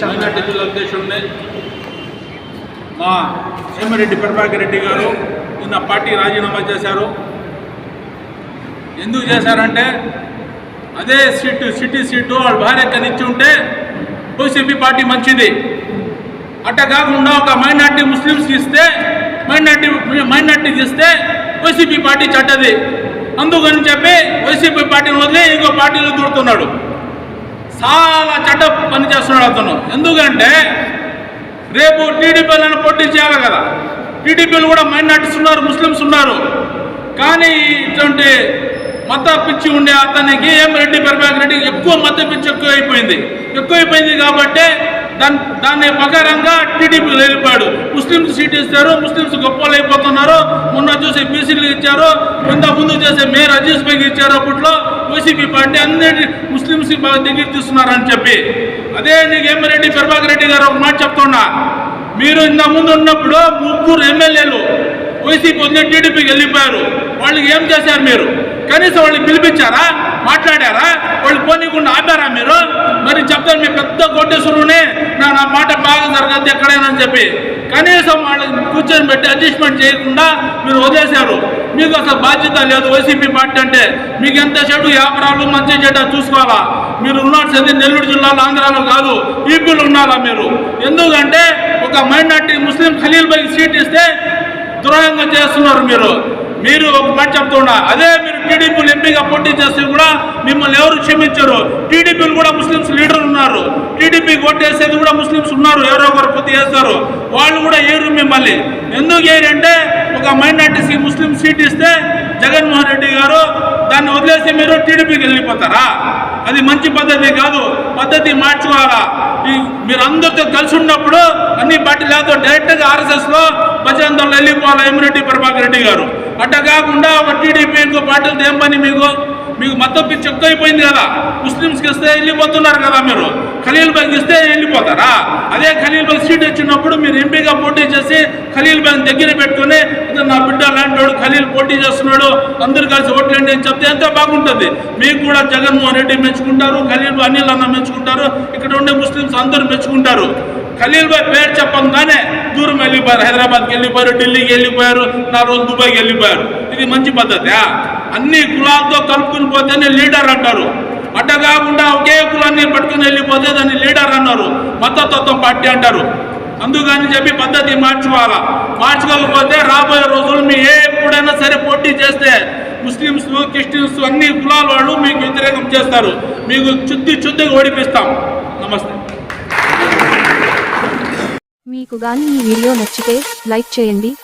చాలా జిల్లా అధ్యక్షుడిని మా సోమిరెడ్డి ప్రభాకర్ రెడ్డి గారు నిన్న పార్టీ రాజీనామా చేశారు. ఎందుకు చేశారంటే అదే సీటు సిటీ సీటు వాళ్ళ భార్య కనిచ్చి ఉంటే వైసీపీ పార్టీ మంచిది. అట్ట కాకుండా ఒక మైనార్టీ ముస్లిమ్స్ ఇస్తే మైనార్టీ మైనార్టీ ఇస్తే వైసీపీ పార్టీ చట్టది అందుకని చెప్పి వైసీపీ పార్టీని వదిలి ఇంకో పార్టీలో దూడుతున్నాడు చాలా చెడ్డ పని చేస్తున్నాడు అతను. ఎందుకంటే రేపు టీడీపీలను పోటీ చేయాలి కదా. టీడీపీలు కూడా మైనార్టీస్ ఉన్నారు ముస్లిమ్స్ ఉన్నారు. కానీ ఇటువంటి మత పిచ్చి ఉండే అతనికి ఏం రెడ్డి ప్రభాకర్ రెడ్డి ఎక్కువ మత పిచ్చి ఎక్కువైపోయింది. ఎక్కువైపోయింది కాబట్టి దాని దాని ప్రకారంగా టీడీపీలు వెళ్ళిపోయాడు ముస్లింస్ సీట్ ఇస్తారు ముస్లింస్ గొప్పలు అయిపోతున్నారు మొన్న చూసి బీసీలు ఇచ్చారు ఇంత ముందు చేసే మేయర్ అజీజ్ బైకి ఇచ్చారు అప్పట్లో. వైసీపీ పార్టీ అన్నిటి ముస్లింస్ బాగా దగ్గర తీస్తున్నారని చెప్పి. అదే నీకు ఎమ్మెరెడ్డి ప్రభాకర్ రెడ్డి గారు ఒక మాట చెప్తున్నా. మీరు ఇంత ముందు ఉన్నప్పుడు ముగ్గురు ఎమ్మెల్యేలు వైసీపీ వదిలే టీడీపీకి వెళ్ళిపోయారు. వాళ్ళకి ఏం చేశారు మీరు? కనీసం వాళ్ళని పిలిపించారా? మాట్లాడారా? వాళ్ళు పోనీకుండా ఆపారా మీరు? మరి చెప్తారు మీ పెద్ద కోటేశ్వరునే నా నా మాట బాగా జరగద్దు ఎక్కడైనా అని చెప్పి. కనీసం వాళ్ళని కూర్చొని పెట్టి అడ్జస్ట్మెంట్ చేయకుండా మీరు వదిలేశారు. మీకు అసలు బాధ్యత లేదు వైసీపీ పార్టీ అంటే. మీకు ఎంత చెడు వ్యాపారాలు మంచి చెడ్డ చూసుకోవాలా? మీరు ఉన్నది నెల్లూరు జిల్లాలో ఆంధ్రాలో కాదు ఈపీలు ఉన్నారా మీరు? ఎందుకంటే ఒక minority Muslim Khaleel by seat ఇస్తే దురహంగా చేస్తున్నారు మీరు. మీరు ఒక మాట చెప్తున్నా అదే మీరు టీడీపీలు ఎంపీగా పోటీ చేస్తే కూడా మిమ్మల్ని ఎవరు క్షమించరు. టీడీపీలు కూడా ముస్లిమ్స్ లీడర్లు ఉన్నారు. టీడీపీ ఓటేసేది కూడా ముస్లిమ్స్ ఉన్నారు. ఎవరో ఒకరు పొత్తు చేస్తారు. వాళ్ళు కూడా ఏరు మిమ్మల్ని. ఎందుకు ఏరంటే ఒక మైనార్టీస్కి ముస్లిం సీట్ ఇస్తే జగన్మోహన్ రెడ్డి గారు దాన్ని వదిలేసి మీరు టీడీపీకి వెళ్ళిపోతారా? అది మంచి పద్ధతి కాదు. పద్ధతి మార్చుకోవాలా? మీరు అందరితో కలిసి ఉన్నప్పుడు అన్ని పార్టీలతో డైరెక్ట్గా ఆర్ఎస్ఎస్లో భజనంలో వెళ్ళిపోవాలి ఎమ్మిరెడ్డి ప్రభాకర్ రెడ్డి గారు. అట్ట కాకుండా ఒక టీడీపీ ఇంకో పార్టీలతో ఏం పని మీకు? మీకు మొత్తం మీరు ఎక్కువ అయిపోయింది కదా. ముస్లిమ్స్కి ఇస్తే వెళ్ళిపోతున్నారు కదా మీరు. ఖలీల్ బ్యాంక్ ఇస్తే వెళ్ళిపోతారా? అదే ఖలీల్ బ్యాంక్ సీట్ వచ్చినప్పుడు మీరు ఎంపీగా పోటీ చేసి ఖలీల్ బ్యాంక్ దగ్గర పెట్టుకుని నా బిడ్డ లాంటి ఖలీల్ పోటీ చేస్తున్నాడు అందరు కలిసి ఓట్లండి అని చెప్తే ఎంతో బాగుంటుంది. మీకు కూడా జగన్మోహన్ రెడ్డి మెచ్చుకుంటారు ఖలీల్ అనిల్ అన్న మెచ్చుకుంటారు ఇక్కడ ఉండే ముస్లిమ్స్ అందరూ మెచ్చుకుంటారు. ఖలీల్ బాయ్ పేరు చెప్పంగానే దూరం వెళ్ళిపోయారు హైదరాబాద్కి వెళ్ళిపోయారు ఢిల్లీకి వెళ్ళిపోయారు నా రోజు దుబాయ్కి వెళ్ళిపోయారు. ఇది మంచి పద్ధతి అన్ని కులాలతో కలుపుకుని పోతేనే లీడర్ అంటారు. అడ్డ కాకుండా ఒకే కులాన్ని పట్టుకుని వెళ్ళిపోతే దాన్ని లీడర్ అన్నారు. మతతత్వం పార్టీ అంటారు. అందుకని చెప్పి పద్ధతి మార్చుకోవాలా? మార్చుకోకపోతే రాబోయే రోజులు మీ ఏ ఎప్పుడైనా సరే పోటీ చేస్తే ముస్లిమ్స్ క్రిస్టియన్స్ అన్ని కులాల వాళ్ళు మీకు వ్యతిరేకం చేస్తారు. మీకు చుద్ది చుద్దిగా ఓడిపిస్తాం. నమస్తే. మీకు కానీ ఈ వీడియో నచ్చితే లైక్ చేయండి